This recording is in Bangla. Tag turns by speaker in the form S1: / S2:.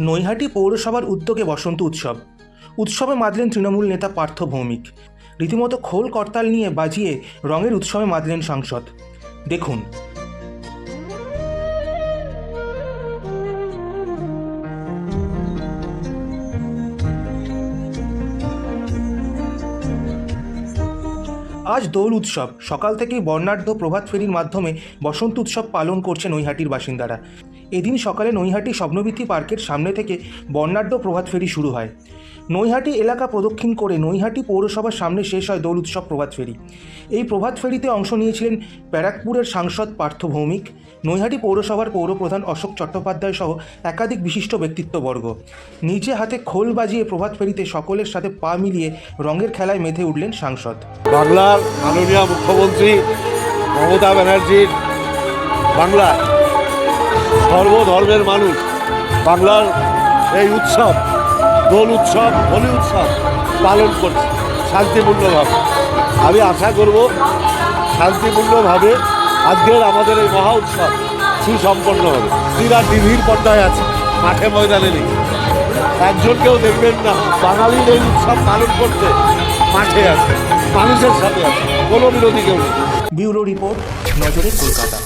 S1: নৈহাটি পৌরসভার উদ্যোগে বসন্ত উৎসব। উৎসবে মাতলেন তৃণমূল নেতা পার্থ ভৌমিক। রীতিমতো খোল করতাল নিয়ে বাজিয়ে রঙের উৎসবে মাতলেন সাংসদ। দেখুন। আজ দোল উৎসব। সকাল থেকেই বর্ণাঢ্য প্রভাত ফেরির মাধ্যমে বসন্ত উৎসব পালন করছে নৈহাটির বাসিন্দারা। এদিন সকালে নৈহাটি স্বপ্নবীথি পার্কের সামনে থেকে বর্ণাঢ্য প্রভাত ফেরি শুরু হয়। নৈহাটি এলাকা প্রদক্ষিণ করে নৈহাটি পৌরসভার সামনে শেষ হয় দোল উৎসব প্রভাত ফেরি। এই প্রভাত ফেরিতে অংশ নিয়েছিলেন ব্যারাকপুরের সাংসদ পার্থ ভৌমিক, নৈহাটি পৌরসভার পৌরপ্রধান অশোক চট্টোপাধ্যায় সহ একাধিক বিশিষ্ট ব্যক্তিত্ববর্গ। নিজে হাতে খোল বাজিয়ে প্রভাত ফেরিতে সকলের সাথে পা মিলিয়ে রঙের খেলায় মেতে উঠলেন সাংসদ।
S2: বাংলার মাননীয় মুখ্যমন্ত্রী মমতা ব্যানার্জির বাংলায় সর্বধর্মের মানুষ। বাংলার এই উৎসব, দোল উৎসব, হোলি উৎসব পালন করছে শান্তিপূর্ণভাবে। আমি আশা করব শান্তিপূর্ণভাবে আজকের আমাদের এই মহা উৎসব সুসম্পন্ন হবে। এরা টিভির পর্দায় আছে, মাঠে ময়দানে নেই। একজনকেও দেখবেন না, বাঙালির এই উৎসব পালন করতে মাঠে আছে, মানুষের সাথে আছে, কোনো বিরোধী কেউ নেই।
S1: ব্যুরো রিপোর্ট, নজরে কলকাতা।